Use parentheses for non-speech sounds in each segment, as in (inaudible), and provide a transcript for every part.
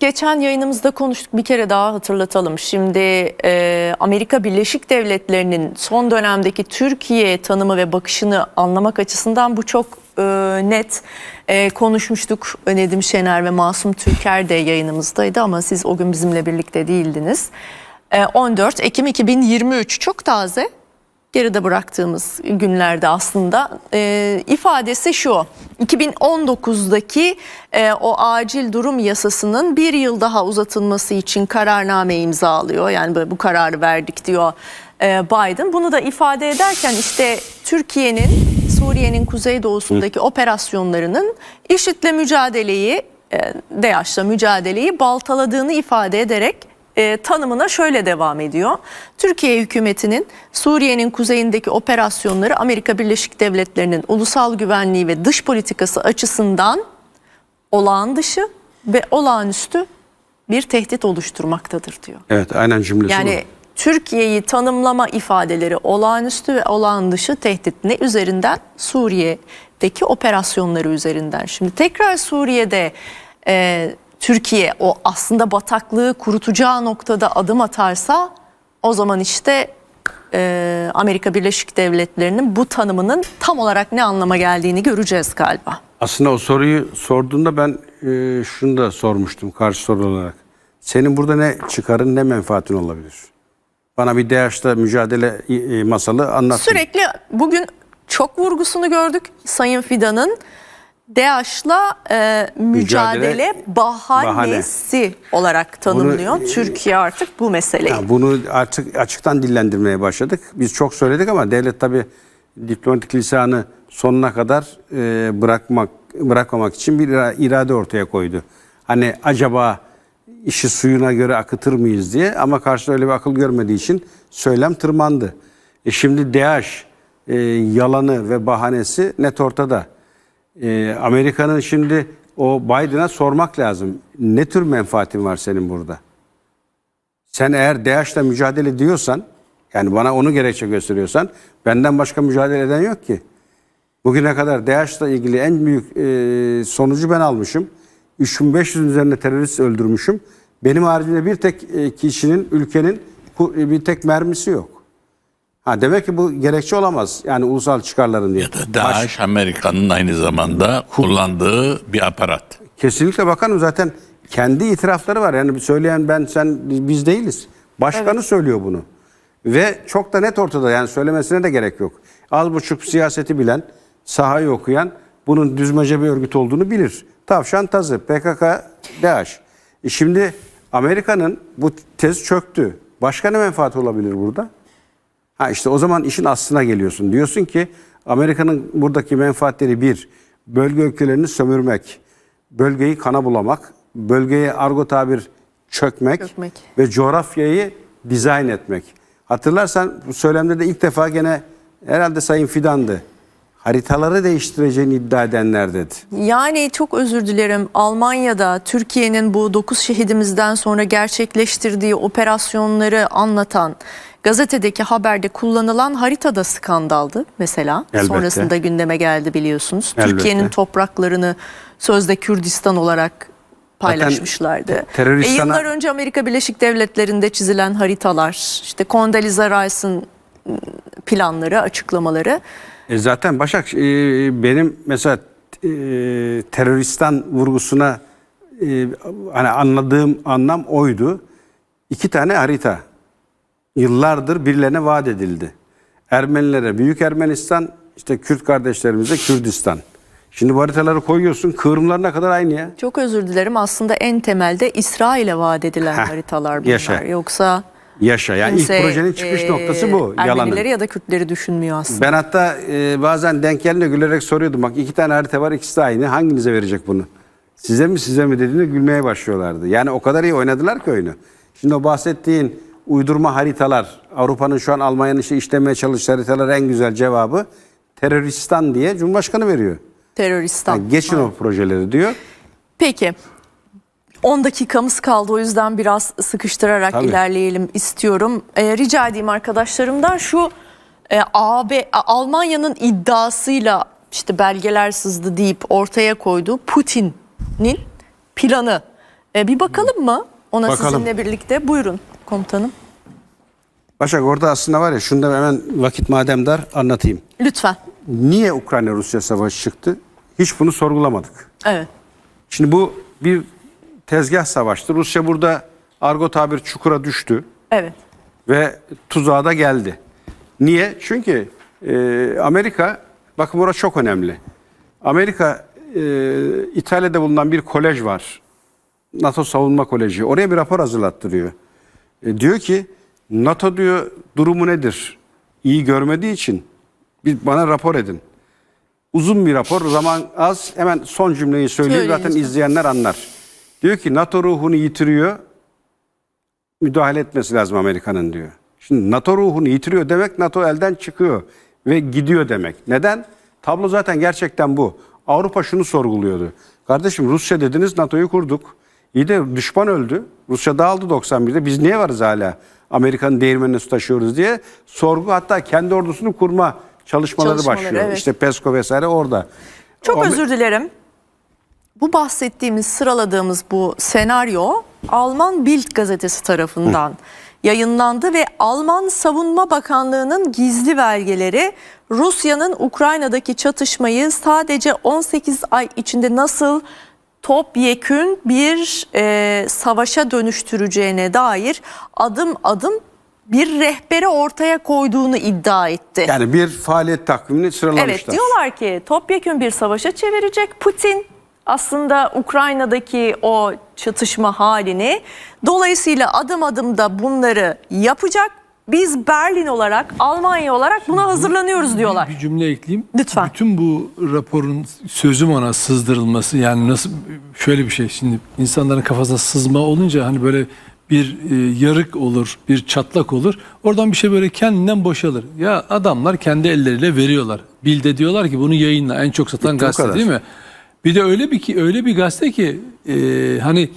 geçen yayınımızda konuştuk bir kere daha hatırlatalım. Şimdi e, Amerika Birleşik Devletleri'nin son dönemdeki Türkiye tanımı ve bakışını anlamak açısından bu çok e, net E, konuşmuştuk. Nedim Şener ve Masum Türker de yayınımızdaydı ama siz o gün bizimle birlikte değildiniz. E, 14 Ekim 2023 çok taze geride bıraktığımız günlerde aslında e, ifadesi şu 2019'daki e, o acil durum yasasının bir yıl daha uzatılması için kararname imzalıyor. Yani bu kararı verdik diyor e, Biden. Bunu da ifade ederken işte Türkiye'nin Suriye'nin kuzeydoğusundaki operasyonlarının IŞİD'le mücadeleyi e, DAEŞ'la mücadeleyi baltaladığını ifade ederek e, tanımına şöyle devam ediyor. Türkiye hükümetinin Suriye'nin kuzeyindeki operasyonları Amerika Birleşik Devletleri'nin ulusal güvenliği ve dış politikası açısından olağan dışı ve olağanüstü bir tehdit oluşturmaktadır diyor. Evet aynen cümlesi Yani Türkiye'yi tanımlama ifadeleri olağanüstü ve olağan dışı tehdit ne üzerinden? Suriye'deki operasyonları üzerinden. Şimdi tekrar Suriye'de e, Türkiye o aslında bataklığı kurutacağı noktada adım atarsa o zaman işte e, Amerika Birleşik Devletleri'nin bu tanımının tam olarak ne anlama geldiğini göreceğiz galiba. Aslında o soruyu sorduğunda ben e, şunu da sormuştum karşı soru olarak. Senin burada ne çıkarın ne menfaatin olabilir? Bana bir DH'da mücadele e, masalı anlat. Sürekli bugün çok vurgusunu gördük Sayın Fidan'ın DAEŞ'la e, mücadele, Mücadele, bahanesi olarak tanımlıyor. Bunu, Türkiye artık bu meseleyi. Ya bunu artık açıktan dillendirmeye başladık. Biz çok söyledik ama devlet tabii diplomatik lisanı sonuna kadar e, bırakmak bırakmamak için bir ira- irade ortaya koydu. Hani acaba işi suyuna göre akıtır mıyız diye ama karşıda öyle bir akıl görmediği için söylem tırmandı. E şimdi DAEŞ e, yalanı ve bahanesi net ortada. E, Amerika'nın şimdi o Biden'a sormak lazım. Ne tür menfaatin var senin burada? Sen eğer DAEŞ'le mücadele ediyorsan, yani bana onu gerekçe gösteriyorsan, benden başka mücadele eden yok ki. Bugüne kadar DAEŞ'le ilgili en büyük e, sonucu ben almışım. 3500'ün üzerinde terörist öldürmüşüm. Benim haricinde bir tek e, kişinin, ülkenin e, bir tek mermisi yok. Ha demek ki bu gerekçe olamaz. Yani ulusal çıkarların diye. Ya da DAEŞ Amerika'nın aynı zamanda kullandığı bir aparat. Kesinlikle bakanım zaten kendi itirafları var. Yani söyleyen ben sen biz değiliz. Başkanı söylüyor bunu. Ve çok da net ortada yani söylemesine de gerek yok. Az buçuk siyaseti bilen, sahayı okuyan bunun düzmece bir örgüt olduğunu bilir. Tavşan tazı, PKK, DAEŞ. E şimdi Amerika'nın bu tez çöktü. Başka ne menfaat olabilir burada? Ha işte o zaman işin aslına geliyorsun. Diyorsun ki Amerika'nın buradaki menfaatleri bir, bölge ülkelerini sömürmek, bölgeyi kana bulamak, bölgeye argo tabir çökmek, Çökmek. ve coğrafyayı dizayn etmek. Hatırlarsan bu söylemde de ilk defa gene herhalde Sayın Fidan'dı. Haritaları değiştireceğini iddia edenler dedi. Yani çok özür dilerim Almanya'da Türkiye'nin bu 9 şehidimizden sonra gerçekleştirdiği operasyonları anlatan gazetedeki haberde kullanılan harita da skandaldı mesela. Elbette. Sonrasında gündeme geldi biliyorsunuz. Türkiye'nin topraklarını sözde Kürdistan olarak paylaşmışlardı. E, yıllar önce Amerika Birleşik Devletleri'nde çizilen haritalar, işte Condoleezza Rice'ın ıı, planları, açıklamaları E zaten Başak e, benim mesela e, teröristan vurgusuna e, hani anladığım anlam oydu. İki tane harita yıllardır birilerine vaat edildi. Ermenilere Büyük Ermenistan, işte Kürt kardeşlerimize Kürdistan. Şimdi bu haritaları koyuyorsun, kıvrımlar ne kadar aynı ya. Çok özür dilerim. Aslında en temelde İsrail'e vaat edilen Heh, haritalar bunlar. yaşa. Yoksa Yaşa. Yani kimse, ilk projenin çıkış e, noktası bu. Yalanın. Ermenileri ya da Kürtleri düşünmüyor aslında. Ben hatta e, bazen denk gelince gülerek soruyordum. Bak iki tane harita var ikisi de aynı. Hanginize verecek bunu? Size mi size mi dediğinde gülmeye başlıyorlardı. Yani o kadar iyi oynadılar ki oyunu. Şimdi o bahsettiğin uydurma haritalar, Avrupa'nın şu an Almanya'nın işte işlemeye çalıştığı haritalar en güzel cevabı teröristan diye Cumhurbaşkanı veriyor. Teröristan. Yani geçin o projeleri diyor. Peki. 10 dakikamız kaldı o yüzden biraz sıkıştırarak Tabii. ilerleyelim istiyorum. Ee, rica edeyim arkadaşlarımdan şu e, AB Almanya'nın iddiasıyla işte belgeler sızdı deyip ortaya koyduğu Putin'in planı E, bir bakalım mı ona Bakalım. sizinle birlikte? Buyurun komutanım. Başak orada aslında var ya şunu da hemen vakit madem dar anlatayım. Lütfen. Niye Ukrayna-Rusya savaşı çıktı? Hiç bunu sorgulamadık. Evet. Şimdi bu bir tezgah savaştı. Rusya burada argo tabir çukura düştü Evet. ve tuzağa da geldi. Niye? Çünkü e, Amerika, bakın burası çok önemli. Amerika e, İtalya'da bulunan bir kolej var. NATO Savunma Koleji. Oraya bir rapor hazırlattırıyor. E, diyor ki NATO diyor durumu nedir? İyi görmediği için bir bana rapor edin. Uzun bir rapor, zaman az. Hemen son cümleyi söyleyeyim. Söyleyin Zaten izleyenler anlar. Diyor ki NATO ruhunu yitiriyor. Müdahale etmesi lazım Amerika'nın diyor. Şimdi NATO ruhunu yitiriyor demek NATO elden çıkıyor ve gidiyor demek. Neden? Tablo zaten gerçekten bu. Avrupa şunu sorguluyordu. Kardeşim Rusya dediniz NATO'yu kurduk. İyi de düşman öldü. Rusya dağıldı 91'de. Biz niye varız hala? Amerika'nın değirmenine su taşıyoruz diye sorgu hatta kendi ordusunu kurma çalışmaları, Çalışmaları, başlıyor. evet. İşte PESCO vesaire orada. Çok O- özür dilerim. Bu bahsettiğimiz, sıraladığımız bu senaryo Alman Bild gazetesi tarafından yayınlandı ve Alman Savunma Bakanlığı'nın gizli belgeleri Rusya'nın Ukrayna'daki çatışmayı sadece 18 ay içinde nasıl topyekün bir e, savaşa dönüştüreceğine dair adım adım bir rehbere ortaya koyduğunu iddia etti. Yani bir faaliyet takvimini sıralamışlar. Evet diyorlar ki topyekün bir savaşa çevirecek Putin aslında Ukrayna'daki o çatışma halini. Dolayısıyla adım adım da bunları yapacak. Biz Berlin olarak, Almanya olarak buna hazırlanıyoruz diyorlar. Bir cümle ekleyeyim. Lütfen. Bütün bu raporun sözüm ona sızdırılması yani nasıl şöyle bir şey şimdi insanların kafasında sızma olunca hani böyle bir e, yarık olur, bir çatlak olur. Oradan bir şey böyle kendinden boşalır. Ya adamlar kendi elleriyle veriyorlar. Bilde diyorlar ki bunu yayınla en çok satan Bitti, gazete kadar. değil mi? Bir de öyle bir ki öyle bir gazete ki e, hani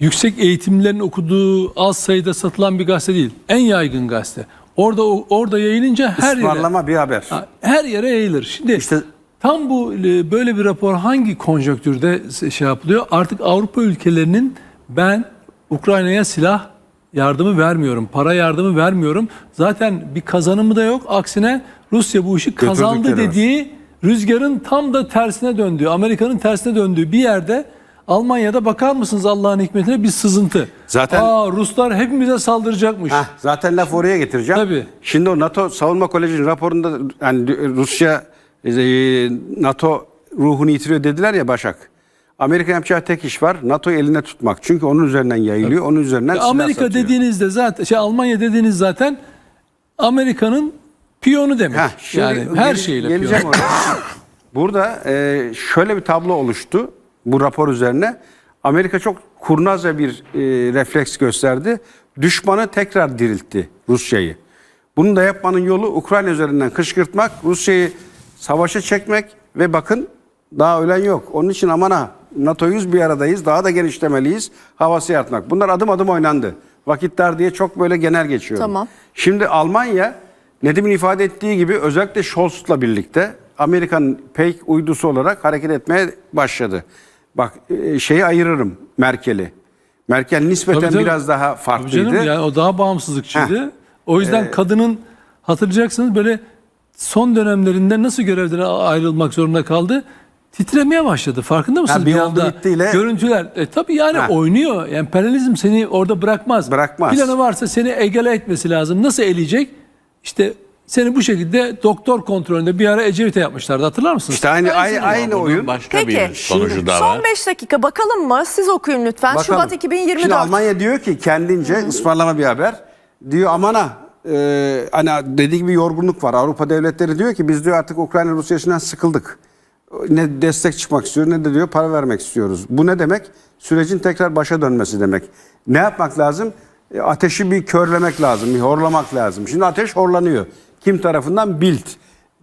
yüksek eğitimlerin okuduğu az sayıda satılan bir gazete değil. En yaygın gazete. Orada orada yayınınca her yere bir haber. Ha, her yere yayılır. Şimdi İşte- tam bu e, böyle bir rapor hangi konjonktürde şey yapılıyor? Artık Avrupa ülkelerinin ben Ukrayna'ya silah yardımı vermiyorum, para yardımı vermiyorum. Zaten bir kazanımı da yok. Aksine Rusya bu işi kazandı dediği rüzgarın tam da tersine döndüğü, Amerika'nın tersine döndüğü bir yerde Almanya'da bakar mısınız Allah'ın hikmetine bir sızıntı. Zaten- Aa Ruslar hepimize saldıracakmış. Heh, zaten laf oraya getireceğim. Tabii. Şimdi o NATO Savunma Koleji'nin raporunda yani Rusya e, NATO ruhunu yitiriyor dediler ya Başak. Amerika yapacağı tek iş var. NATO'yu eline tutmak. Çünkü onun üzerinden yayılıyor. Onun üzerinden silah Amerika satıyor. dediğinizde zaten şey Almanya dediğiniz zaten Amerika'nın piyonu demek. Heh, şimdi yani her şeyle geleceğim piyonu. oraya. Burada e, şöyle bir tablo oluştu bu rapor üzerine. Amerika çok kurnazca bir e, refleks gösterdi. Düşmanı tekrar diriltti Rusya'yı. Bunu da yapmanın yolu Ukrayna üzerinden kışkırtmak, Rusya'yı savaşa çekmek ve bakın daha ölen yok. Onun için aman ha NATO'yuz bir aradayız, daha da genişlemeliyiz, havası yaratmak. Bunlar adım adım oynandı. Vakit dar diye çok böyle genel geçiyorum. Tamam. Şimdi Almanya Nedim'in ifade ettiği gibi özellikle Scholz'la birlikte Amerika'nın pek uydusu olarak hareket etmeye başladı. Bak e, şeyi ayırırım Merkel'i. Merkel nispeten Tabii, tabii. biraz daha Tabii farklıydı. canım yani o daha bağımsızlıkçıydı. Heh. O yüzden kadının hatırlayacaksınız böyle son dönemlerinde nasıl görevden ayrılmak zorunda kaldı? Titremeye başladı. Farkında mısınız? bir bir oldu anda bittiyle- görüntüler. E, tabii yani Ha. oynuyor. Yani emperyalizm seni orada bırakmaz. Bırakmaz. Planı varsa seni egale etmesi lazım. Nasıl eleyecek? İşte seni bu şekilde doktor kontrolünde bir ara Ecevit'e yapmışlardı. Hatırlar mısınız? İşte aynı aynı, aynı oyun. başka Peki, bir sonucu da Son var. 5 dakika bakalım mı? Siz okuyun lütfen. Bakalım. Şubat 2024. Şimdi Almanya diyor ki kendince ısmarlama bir haber. Diyor aman ha e, hani dediği gibi yorgunluk var. Avrupa devletleri diyor ki biz diyor artık Ukrayna Rusya işinden sıkıldık. Ne destek çıkmak istiyor ne de diyor para vermek istiyoruz. Bu ne demek? Sürecin tekrar başa dönmesi demek. Ne yapmak lazım? E, ateşi bir körlemek lazım, bir horlamak lazım. Şimdi ateş horlanıyor. Kim tarafından? Bild.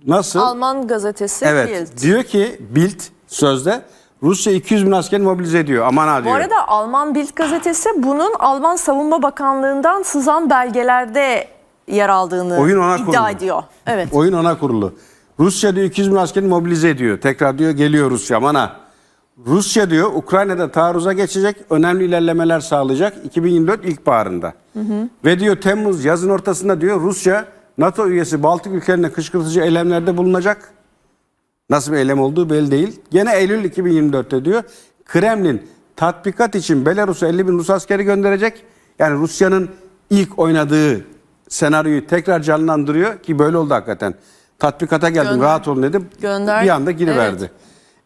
Nasıl? Alman gazetesi Evet. Bild. Diyor ki Bild sözde Rusya 200 bin asker mobilize ediyor. Aman ha Bu diyor. arada Alman Bild gazetesi bunun Alman Savunma Bakanlığı'ndan sızan belgelerde yer aldığını Oyun ona iddia kurulu. ediyor. Evet. Oyun ona kurulu. Rusya diyor 200 bin askerini mobilize ediyor. Tekrar diyor geliyor Rusya aman ha. Rusya diyor Ukrayna'da taarruza geçecek, önemli ilerlemeler sağlayacak 2024 ilkbaharında. Ve diyor Temmuz yazın ortasında diyor Rusya NATO üyesi Baltık ülkelerine kışkırtıcı eylemlerde bulunacak. Nasıl bir eylem olduğu belli değil. Gene Eylül 2024'te diyor Kremlin tatbikat için Belarus'a 50 bin Rus askeri gönderecek. Yani Rusya'nın ilk oynadığı senaryoyu tekrar canlandırıyor ki böyle oldu hakikaten. Tatbikata geldim Gönder- rahat olun dedim. Gönder- Bir anda giriverdi.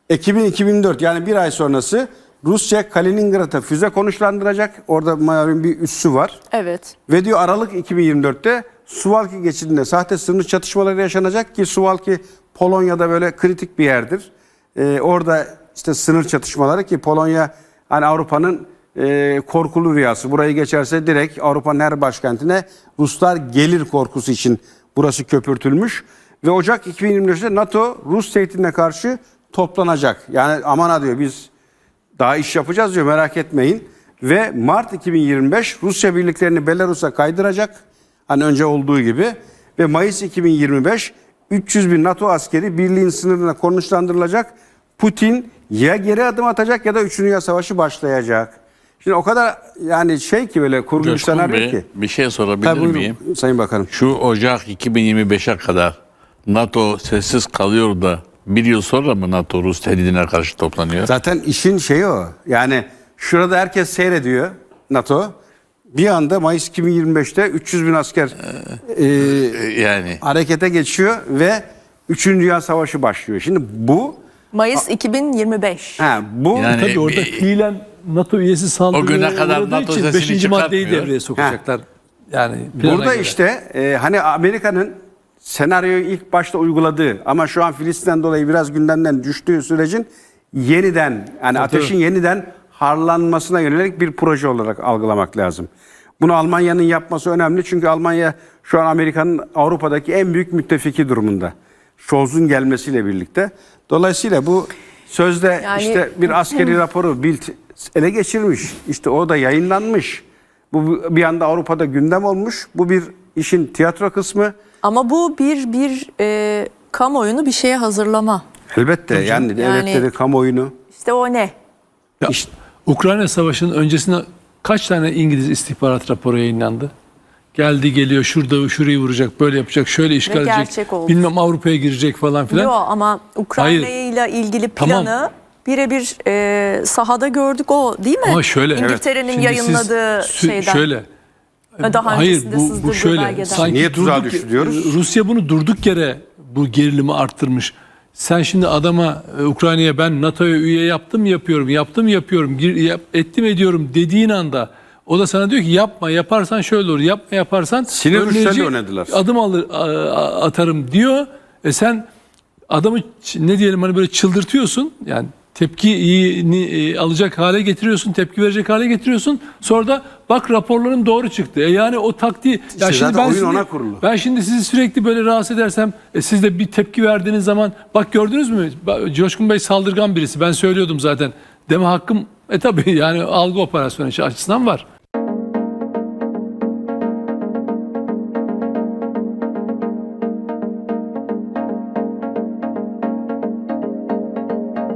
Ekim 2024 yani bir ay sonrası Rusya Kaliningrad'a füze konuşlandıracak. Orada malum bir üssü var. Evet. Ve diyor Aralık 2024'te Suwalki geçidinde sahte sınır çatışmaları yaşanacak ki Suwalki Polonya'da böyle kritik bir yerdir. Ee, orada işte sınır çatışmaları ki Polonya hani Avrupa'nın e, korkulu rüyası. Burayı geçerse direkt Avrupa'nın her başkentine Ruslar gelir korkusu için burası köpürtülmüş. Ve Ocak 2023'te NATO Rus tehdidine karşı toplanacak. Yani aman ha diyor biz daha iş yapacağız diyor merak etmeyin. Ve Mart 2025 Rusya birliklerini Belarus'a kaydıracak. Hani önce olduğu gibi. Ve Mayıs 2025 300 bin NATO askeri birliğin sınırına konuşlandırılacak. Putin ya geri adım atacak ya da 3. Dünya Savaşı başlayacak. Şimdi o kadar yani şey ki böyle Coşkun senaryo ki. bir şey sorabilir Tabii buyurun miyim? Sayın Bakanım. Şu Ocak 2025'e kadar NATO sessiz kalıyor da bir yıl sonra mı NATO Rus tehdidine karşı toplanıyor? Zaten işin şeyi o. Yani şurada herkes seyrediyor NATO. Bir anda Mayıs 2025'te 300 bin asker e, Ee, Yani harekete geçiyor ve 3. Dünya Savaşı başlıyor. Şimdi bu Mayıs 2025. ha, bu Yani- Tabii orada fiilen NATO üyesi saldırıya güne kadar uğradığı NATO için sesini 5. maddeyi çıkartmıyor. devreye sokacaklar. Yani plana burada göre. işte e, hani Amerika'nın senaryoyu ilk başta uyguladığı ama şu an Filistin'den dolayı biraz gündemden düştüğü sürecin yeniden yani ateşin yeniden harlanmasına yönelik bir proje olarak algılamak lazım. Bunu Almanya'nın yapması önemli çünkü Almanya şu an Amerika'nın Avrupa'daki en büyük müttefiki durumunda. Scholz'un gelmesiyle birlikte. Dolayısıyla bu sözde Yani- işte bir askeri (clears throat) raporu Bild ele geçirmiş. İşte o da yayınlanmış. Bu bir anda Avrupa'da gündem olmuş. Bu bir işin tiyatro kısmı. Ama bu bir bir e, kamuoyunu bir şeye hazırlama. Elbette yani, devletleri, kamuoyunu. İşte o ne? Ya, İşte- Ukrayna Savaşı'nın öncesinde kaç tane İngiliz istihbarat raporu yayınlandı? Geldi geliyor şurada şurayı vuracak, böyle yapacak, şöyle işgal edecek. gerçek oldu. Bilmem Avrupa'ya girecek falan filan. Yok ama Ukrayna ile ilgili Tamam. planı birebir e, sahada gördük o değil mi? Ama şöyle İngiltere'nin siz yayınladığı sü- şeyden. Şöyle. Daha Hayır öncesinde bu, bu şöyle. belgeden. Sanki Niye tuzağa düştü diyoruz? Rusya bunu durduk yere bu gerilimi arttırmış. Sen şimdi adama e, Ukrayna'ya ben NATO'ya üye yaptım yapıyorum, yaptım yapıyorum, gir, yap, ettim ediyorum dediğin anda o da sana diyor ki yapma yaparsan şöyle olur, yapma yaparsan Sinir. Adım alır atarım diyor. E sen adamı ne diyelim hani böyle çıldırtıyorsun. Yani tepkini e, alacak hale getiriyorsun, tepki verecek hale getiriyorsun. Sonra da bak raporların doğru çıktı. E yani o taktiği ya zaten oyun sizi- ona kurulu. ben şimdi sizi sürekli böyle rahatsız edersem e, siz de bir tepki verdiğiniz zaman bak gördünüz mü? Coşkun Bey saldırgan birisi. Ben söylüyordum zaten. Deme hakkım e tabii yani algı operasyonu açısından var.